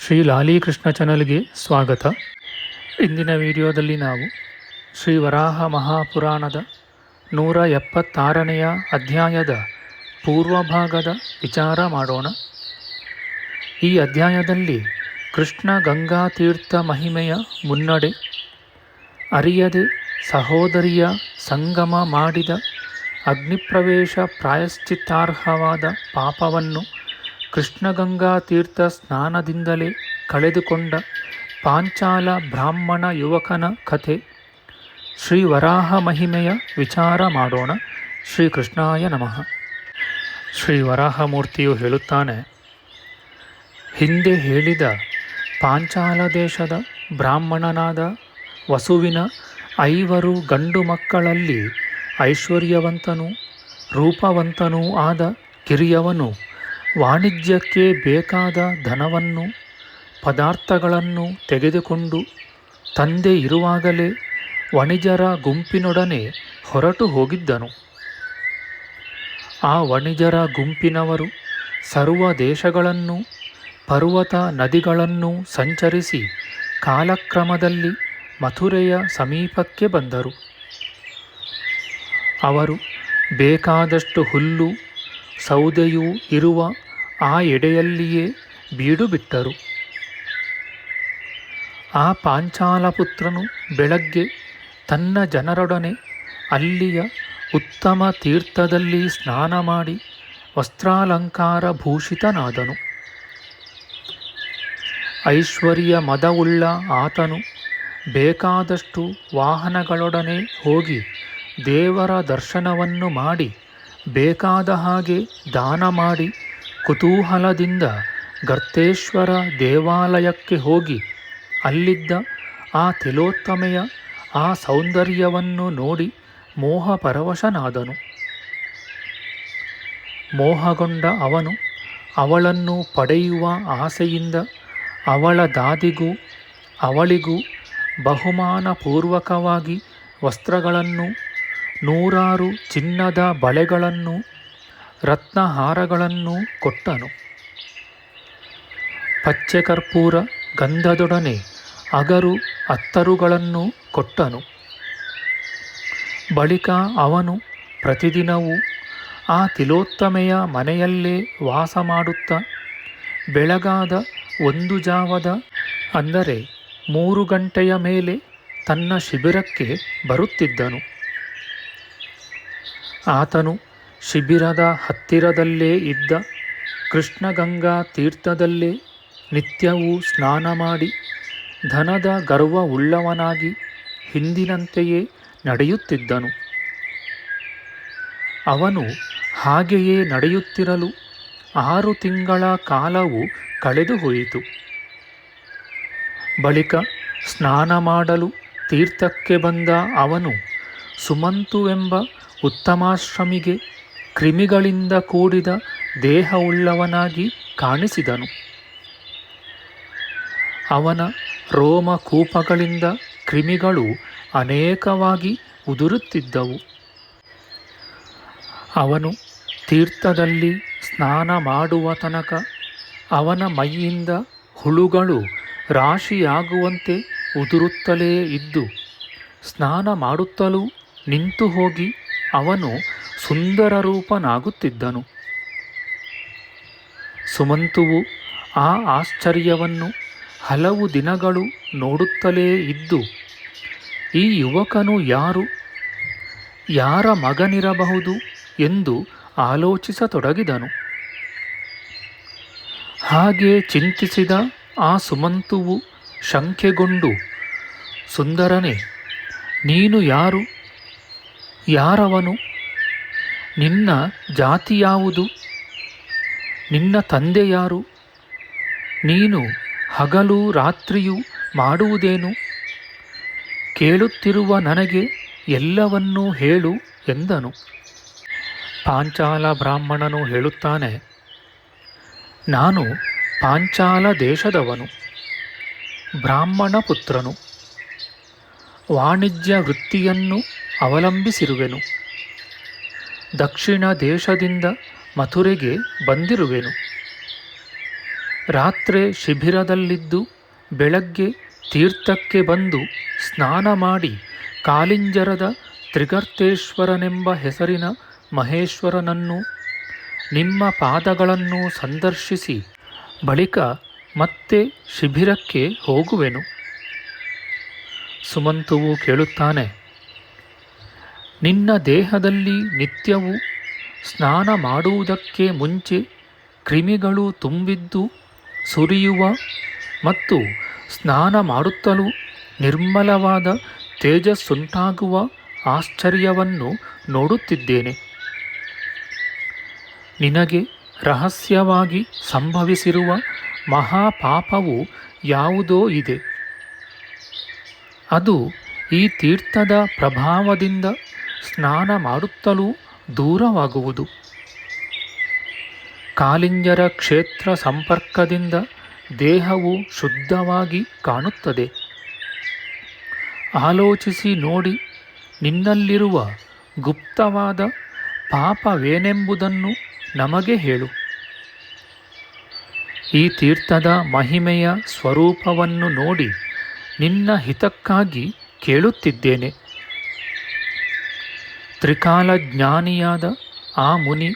ಶ್ರೀ ಲಾಲೀಕೃಷ್ಣ ಚಾನಲ್ಗೆ ಸ್ವಾಗತ. ಇಂದಿನ ವಿಡಿಯೋದಲ್ಲಿ ನಾವು ಶ್ರೀ ವರಾಹ ಮಹಾಪುರಾಣದ ನೂರ ಎಪ್ಪತ್ತಾರನೆಯ ಅಧ್ಯಾಯದ ಪೂರ್ವಭಾಗದ ವಿಚಾರ ಮಾಡೋಣ. ಈ ಅಧ್ಯಾಯದಲ್ಲಿ ಕೃಷ್ಣ ಗಂಗಾ ತೀರ್ಥ ಮಹಿಮೆಯ ಮುನ್ನಡೆ, ಅರಿಯದೆ ಸಹೋದರಿಯ ಸಂಗಮ ಮಾಡಿದ ಅಗ್ನಿಪ್ರವೇಶ ಪ್ರಾಯಶ್ಚಿತ್ತಾರ್ಹವಾದ ಪಾಪವನ್ನು ಕೃಷ್ಣಗಂಗಾ ತೀರ್ಥ ಸ್ನಾನದಿಂದಲೇ ಕಳೆದುಕೊಂಡ ಪಾಂಚಾಲ ಬ್ರಾಹ್ಮಣ ಯುವಕನ ಕಥೆ. ಶ್ರೀ ವರಾಹ ಮಹಿಮೆಯ ವಿಚಾರ ಮಾಡೋಣ. ಶ್ರೀ ಕೃಷ್ಣಾಯ ನಮಃ. ಶ್ರೀ ವರಾಹಮೂರ್ತಿಯು ಹೇಳುತ್ತಾನೆ, ಹಿಂದೆ ಹೇಳಿದ ಪಾಂಚಾಲ ದೇಶದ ಬ್ರಾಹ್ಮಣನಾದ ವಸುವಿನ ಐವರು ಗಂಡು ಮಕ್ಕಳಲ್ಲಿ ಐಶ್ವರ್ಯವಂತನೂ ರೂಪವಂತನೂ ಆದ ಕಿರಿಯವನು ವಾಣಿಜ್ಯಕ್ಕೆ ಬೇಕಾದ ಧನವನ್ನು, ಪದಾರ್ಥಗಳನ್ನು ತೆಗೆದುಕೊಂಡು ತಂದೆ ಇರುವಾಗಲೇ ವಣಿಜರ ಗುಂಪಿನೊಡನೆ ಹೊರಟು ಹೋಗಿದ್ದನು. ಆ ವಣಿಜರ ಗುಂಪಿನವರು ಸರ್ವ ದೇಶಗಳನ್ನು, ಪರ್ವತ ನದಿಗಳನ್ನು ಸಂಚರಿಸಿ ಕಾಲಕ್ರಮದಲ್ಲಿ ಮಥುರೆಯ ಸಮೀಪಕ್ಕೆ ಬಂದರು. ಅವರು ಬೇಕಾದಷ್ಟು ಹುಲ್ಲು, ಸೌದೆಯೂ ಇರುವ ಆ ಎಡೆಯಲ್ಲಿಯೇ ಬೀಡು ಬಿಟ್ಟರು. ಆ ಪಾಂಚಾಲಪುತ್ರನು ಬೆಳಗ್ಗೆ ತನ್ನ ಜನರೊಡನೆ ಅಲ್ಲಿಯ ಉತ್ತಮ ತೀರ್ಥದಲ್ಲಿ ಸ್ನಾನ ಮಾಡಿ ವಸ್ತ್ರಾಲಂಕಾರ ಭೂಷಿತನಾದನು. ಐಶ್ವರ್ಯ ಮದವುಳ್ಳ ಆತನು ಬೇಕಾದಷ್ಟು ವಾಹನಗಳೊಡನೆ ಹೋಗಿ ದೇವರ ದರ್ಶನವನ್ನು ಮಾಡಿ ಬೇಕಾದ ಹಾಗೆ ದಾನ ಮಾಡಿ ಕುತೂಹಲದಿಂದ ಗರ್ತೇಶ್ವರ ದೇವಾಲಯಕ್ಕೆ ಹೋಗಿ ಅಲ್ಲಿದ್ದ ಆ ತಿಲೋತ್ತಮೆಯ ಆ ಸೌಂದರ್ಯವನ್ನು ನೋಡಿ ಮೋಹಪರವಶನಾದನು. ಮೋಹಗೊಂಡ ಅವನು ಅವಳನ್ನು ಪಡೆಯುವ ಆಸೆಯಿಂದ ಅವಳ ದಾದಿಗೂ ಅವಳಿಗೂ ಬಹುಮಾನಪೂರ್ವಕವಾಗಿ ವಸ್ತ್ರಗಳನ್ನು, ನೂರಾರು ಚಿನ್ನದ ಬಳೆಗಳನ್ನು ರತ್ನಹಾರಗಳನ್ನು ಕೊಟ್ಟನು. ಪಚ್ಚೆ ಕರ್ಪೂರ ಗಂಧದೊಡನೆ ಅಗರು ಅತ್ತರುಗಳನ್ನು ಕೊಟ್ಟನು. ಬಳಿಕ ಅವನು ಪ್ರತಿದಿನವೂ ಆ ತಿಲೋತ್ತಮೆಯ ಮನೆಯಲ್ಲೇ ವಾಸ ಮಾಡುತ್ತಾ ಬೆಳಗಾದ ಒಂದು ಜಾವದ ಅಂದರೆ ಮೂರು ಗಂಟೆಯ ಮೇಲೆ ತನ್ನ ಶಿಬಿರಕ್ಕೆ ಬರುತ್ತಿದ್ದನು. ಆತನು ಶಿಬಿರದ ಹತ್ತಿರದಲ್ಲೇ ಇದ್ದ ಕೃಷ್ಣಗಂಗಾ ತೀರ್ಥದಲ್ಲೇ ನಿತ್ಯವೂ ಸ್ನಾನ ಮಾಡಿ ಧನದ ಗರ್ವವುಳ್ಳವನಾಗಿ ಹಿಂದಿನಂತೆಯೇ ನಡೆಯುತ್ತಿದ್ದನು. ಅವನು ಹಾಗೆಯೇ ನಡೆಯುತ್ತಿರಲು ಆರು ತಿಂಗಳ ಕಾಲವು ಕಳೆದು ಹೋಯಿತು. ಬಳಿಕ ಸ್ನಾನ ಮಾಡಲು ತೀರ್ಥಕ್ಕೆ ಬಂದ ಅವನು ಸುಮಂತುವೆಂಬ ಉತ್ತಮಾಶ್ರಮಿಗೆ ಕ್ರಿಮಿಗಳಿಂದ ಕೂಡಿದ ದೇಹವುಳ್ಳವನಾಗಿ ಕಾಣಿಸಿದನು. ಅವನ ರೋಮಕೂಪಗಳಿಂದ ಕ್ರಿಮಿಗಳು ಅನೇಕವಾಗಿ ಉದುರುತ್ತಿದ್ದವು. ಅವನು ತೀರ್ಥದಲ್ಲಿ ಸ್ನಾನ ಮಾಡುವ ತನಕ ಅವನ ಮೈಯಿಂದ ಹುಳುಗಳು ರಾಶಿಯಾಗುವಂತೆ ಉದುರುತ್ತಲೇ ಇದ್ದು, ಸ್ನಾನ ಮಾಡುತ್ತಲೂ ನಿಂತು ಹೋಗಿ ಅವನು ಸುಂದರ ರೂಪನಾಗುತ್ತಿದ್ದನು ಸುಮಂತುವು ಆ ಆಶ್ಚರ್ಯವನ್ನು ಹಲವು ದಿನಗಳು ನೋಡುತ್ತಲೇ ಇದ್ದು, ಈ ಯುವಕನು ಯಾರು, ಯಾರ ಮಗನಿರಬಹುದು ಎಂದು ಆಲೋಚಿಸತೊಡಗಿದನು. ಹಾಗೆ ಚಿಂತಿಸಿದ ಆ ಸುಮಂತುವು ಶಂಕೆಗೊಂಡು, ಸುಂದರನೇ, ನೀನು ಯಾರು, ಯಾರವನು? ನಿನ್ನ ಜಾತಿ ಯಾವುದು? ನಿನ್ನ ತಂದೆ ಯಾರು? ನೀನು ಹಗಲು ರಾತ್ರಿಯೂ ಮಾಡುವುದೇನು? ಕೇಳುತ್ತಿರುವ ನನಗೆ ಎಲ್ಲವನ್ನೂ ಹೇಳು ಎಂದನು. ಪಾಂಚಾಲ ಬ್ರಾಹ್ಮಣನು ಹೇಳುತ್ತಾನೆ, ನಾನು ಪಾಂಚಾಲ ದೇಶದವನು, ಬ್ರಾಹ್ಮಣ ಪುತ್ರನು. ವಾಣಿಜ್ಯ ವೃತ್ತಿಯನ್ನು ಅವಲಂಬಿಸಿರುವೆನು. ದಕ್ಷಿಣ ದೇಶದಿಂದ ಮಥುರೆಗೆ ಬಂದಿರುವೆನು. ರಾತ್ರಿ ಶಿಬಿರದಲ್ಲಿದ್ದು ಬೆಳಗ್ಗೆ ತೀರ್ಥಕ್ಕೆ ಬಂದು ಸ್ನಾನ ಮಾಡಿ ಕಾಲಿಂಜರದ ತ್ರಿಗರ್ತೇಶ್ವರನೆಂಬ ಹೆಸರಿನ ಮಹೇಶ್ವರನನ್ನು ನಿಮ್ಮ ಪಾದಗಳನ್ನು ಸಂದರ್ಶಿಸಿ ಬಳಿಕ ಮತ್ತೆ ಶಿಬಿರಕ್ಕೆ ಹೋಗುವೆನು. ಸುಮಂತುವು ಕೇಳುತ್ತಾನೆ ನಿನ್ನ ದೇಹದಲ್ಲಿ ನಿತ್ಯವೂ ಸ್ನಾನ ಮಾಡುವುದಕ್ಕೆ ಮುಂಚೆ ಕ್ರಿಮಿಗಳು ತುಂಬಿದ್ದು ಸುರಿಯುವ ಮತ್ತು ಸ್ನಾನ ಮಾಡುತ್ತಲೂ ನಿರ್ಮಲವಾದ ತೇಜಸ್ಸುಂಟಾಗುವ ಆಶ್ಚರ್ಯವನ್ನು ನೋಡುತ್ತಿದ್ದೇನೆ. ನಿನಗೆ ರಹಸ್ಯವಾಗಿ ಸಂಭವಿಸಿರುವ ಮಹಾಪಾಪವು ಯಾವುದೋ ಇದೆ. ಅದು ಈ ತೀರ್ಥದ ಪ್ರಭಾವದಿಂದ ಸ್ನಾನ ಮಾಡುತ್ತಲೂ ದೂರವಾಗುವುದು. ಕಾಲಿಂಜರ ಕ್ಷೇತ್ರ ಸಂಪರ್ಕದಿಂದ ದೇಹವು ಶುದ್ಧವಾಗಿ ಕಾಣುತ್ತದೆ. ಆಲೋಚಿಸಿ ನೋಡಿ, ನಿನ್ನಲ್ಲಿರುವ ಗುಪ್ತವಾದ ಪಾಪವೇನೆಂಬುದನ್ನು ನಮಗೆ ಹೇಳು. ಈ ತೀರ್ಥದ ಮಹಿಮೆಯ ಸ್ವರೂಪವನ್ನು ನೋಡಿ ನಿನ್ನ ಹಿತಕ್ಕಾಗಿ ಕೇಳುತ್ತಿದ್ದೇನೆ. ತ್ರಿಕಾಲ ಜ್ಞಾನಿಯಾದ ಆ ಮುನಿ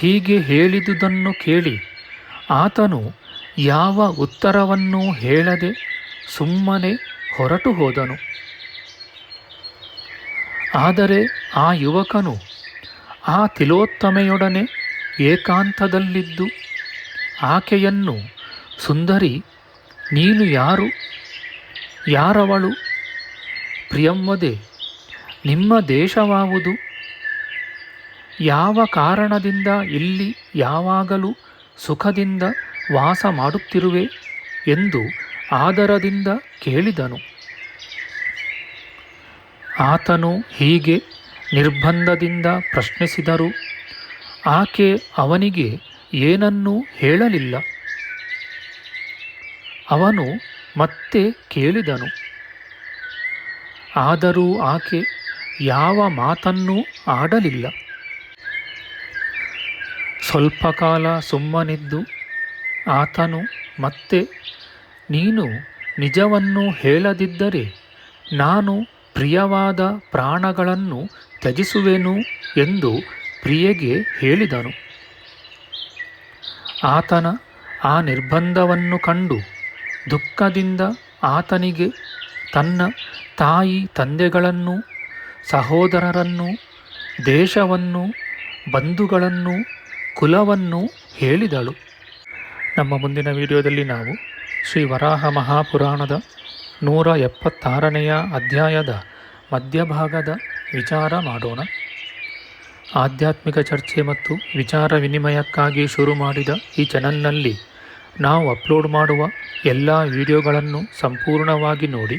ಹೀಗೆ ಹೇಳಿದುದನ್ನು ಕೇಳಿ ಆತನು ಯಾವ ಉತ್ತರವನ್ನೂ ಹೇಳದೆ ಸುಮ್ಮನೆ ಹೊರಟು ಹೋದನು. ಆದರೆ ಆ ಯುವಕನು ಆ ತಿಲೋತ್ತಮೆಯೊಡನೆ ಏಕಾಂತದಲ್ಲಿದ್ದು ಆಕೆಯನ್ನು, ಸುಂದರಿ, ನೀನು ಯಾರು? ಯಾರವಳು? ಪ್ರಿಯಂವದೆ ನಿಮ್ಮ ದೇಶವಾವುದು? ಯಾವ ಕಾರಣದಿಂದ ಇಲ್ಲಿ ಯಾವಾಗಲೂ ಸುಖದಿಂದ ವಾಸ ಮಾಡುತ್ತಿರುವೆ ಎಂದು ಆದರದಿಂದ ಕೇಳಿದನು. ಆತನು ಹೀಗೆ ನಿರ್ಬಂಧದಿಂದ ಪ್ರಶ್ನಿಸಿದರು, ಆಕೆ ಅವನಿಗೆ ಏನನ್ನೂ ಹೇಳಲಿಲ್ಲ? ಅವನು ಮತ್ತೆ ಕೇಳಿದನು, ಆದರೂ ಆಕೆ ಯಾವ ಮಾತನ್ನೂ ಆಡಲಿಲ್ಲ. ಸ್ವಲ್ಪ ಕಾಲ ಸುಮ್ಮನಿದ್ದು, ಆತನು ಮತ್ತೆ, ನೀನು ನಿಜವನ್ನು ಹೇಳದಿದ್ದರೆ ನಾನು ಪ್ರಿಯವಾದ ಪ್ರಾಣಗಳನ್ನು ತ್ಯಜಿಸುವೆನು ಎಂದು ಪ್ರಿಯೆಗೆ ಹೇಳಿದನು. ಆತನ ಆ ನಿರ್ಬಂಧವನ್ನು ಕಂಡು ದುಃಖದಿಂದ ಆತನಿಗೆ ತನ್ನ ತಾಯಿ ತಂದೆಗಳನ್ನು ಸಹೋದರರನ್ನು, ದೇಶವನ್ನು, ಬಂಧುಗಳನ್ನು, ಕುಲವನ್ನು ಹೇಳಿದಳು. ನಮ್ಮ ಮುಂದಿನ ವಿಡಿಯೋದಲ್ಲಿ ನಾವು ಶ್ರೀ ವರಾಹ ಮಹಾಪುರಾಣದ ನೂರ ಎಪ್ಪತ್ತಾರನೆಯ ಅಧ್ಯಾಯದ ಮಧ್ಯಭಾಗದ ವಿಚಾರ ಮಾಡೋಣ. ಆಧ್ಯಾತ್ಮಿಕ ಚರ್ಚೆ ಮತ್ತು ವಿಚಾರ ವಿನಿಮಯಕ್ಕಾಗಿ ಶುರು ಮಾಡಿದ ಈ ಚಾನಲ್ನಲ್ಲಿ ನಾವು ಅಪ್ಲೋಡ್ ಮಾಡುವ ಎಲ್ಲ ವಿಡಿಯೋಗಳನ್ನು ಸಂಪೂರ್ಣವಾಗಿ ನೋಡಿ.